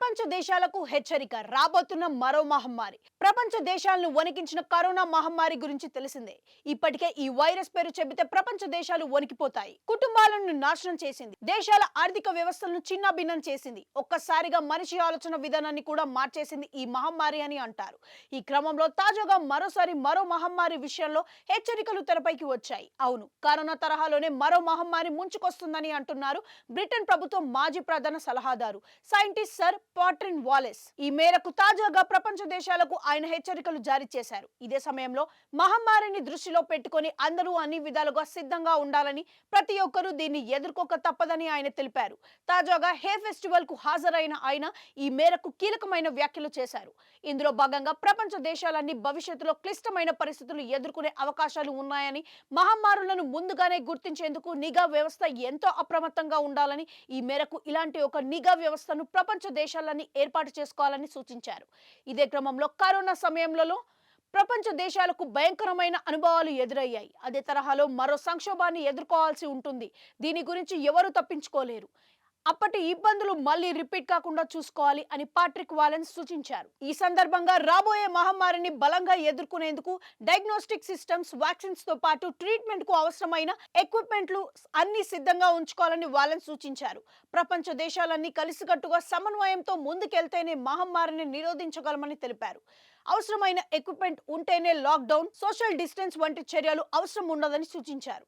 ప్రపంచ దేశాలకు హెచ్చరిక రాబోతున్న మరో మహమ్మారి. ప్రపంచ దేశాలను వణికించిన కరోనా మహమ్మారి గురించి తెలిసిందే. ఇప్పటికే ఈ వైరస్ పేరు చెబితే ప్రపంచ దేశాలు వణికిపోతాయి. కుటుంబాలను నాశనం చేసింది. దేశాల ఆర్థిక వ్యవస్థలను చిన్నభిన్నం చేసింది. ఒక్కసారిగా మనిషి ఆలోచన విధానాన్ని కూడా మార్చేసింది ఈ మహమ్మారి అని అంటారు. ఈ క్రమంలో తాజాగా మరోసారి మరో మహమ్మారి విషయంలో హెచ్చరికలు తెరపైకి వచ్చాయి. అవును కరోనా తరహాలోనే మరో మహమ్మారి ముంచుకొస్తుందని అంటున్నారు బ్రిటన్ ప్రభుత్వం మాజీ ప్రధాన సలహాదారు. సైంటిస్ట్ సర్ పాట్రిన్ వాలెస్ ఈ మేరకు తాజాగా ప్రపంచ దేశాలకు ఆయన హెచ్చరికలు జారీ చేశారు. ఇదే సమయంలో మహమ్మారిని దృష్టిలో పెట్టుకొని అందరూ అన్ని విధాలుగా సిద్ధంగా ఉండాలని ప్రతి ఒక్కరూ దీన్ని ఎదుర్కోక తప్పదని ఆయన తెలిపారు. తాజాగా హే ఫెస్టివల్కు హాజరైన ఆయన ఈ మేరకు కీలకమైన వ్యాఖ్యలు చేశారు. ఇందులో భాగంగా ప్రపంచ దేశాలన్నీ భవిష్యత్తులో క్లిష్టమైన పరిస్థితులు ఎదుర్కొనే అవకాశాలు ఉన్నాయని మహమ్మారులను ముందుగానే గుర్తించేందుకు నిఘా వ్యవస్థ ఎంతో అప్రమత్తంగా ఉండాలని ఈ మేరకు ఇలాంటి ఒక నిఘా వ్యవస్థను ప్రపంచ దేశాలన్నీ ఏర్పాటు చేసుకోవాలని సూచించారు. ఇదే క్రమంలో కరోనా సమయంలో ప్రపంచ దేశాలకు భయంకరమైన అనుభవాలు ఎదురయ్యాయి. అదే తరహాలో మరో సంక్షోభాన్ని ఎదుర్కోవాల్సి ఉంటుంది. దీని గురించి ఎవరు తప్పించుకోలేరు. అప్పటి ఇబ్బందులు మళ్ళీ రిపీట్ కాకుండా చూసుకోవాలి అని పాట్రిక్ వాలెన్స్ సూచించారు. ఈ సందర్భంగా రాబోయే మహమ్మారిని బలంగా ఎదుర్కొనేందుకు డయాగ్నోస్టిక్ సిస్టమ్స్ వ్యాక్సిన్స్తో పాటు ట్రీట్మెంట్కు అవసరమైన ఎక్విప్మెంట్లు అన్ని సిద్ధంగా ఉంచుకోవాలని వాలెన్స్ సూచించారు. ప్రపంచ దేశాలన్నీ కలిసికట్టుగా సమన్వయంతో ముందుకెళ్తేనే మహమ్మారిని నిరోధించగలమని తెలిపారు. అవసరమైన ఎక్విప్మెంట్ ఉంటేనే లాక్డౌన్ సోషల్ డిస్టెన్స్ వంటి చర్యలు అవసరం ఉండదని సూచించారు.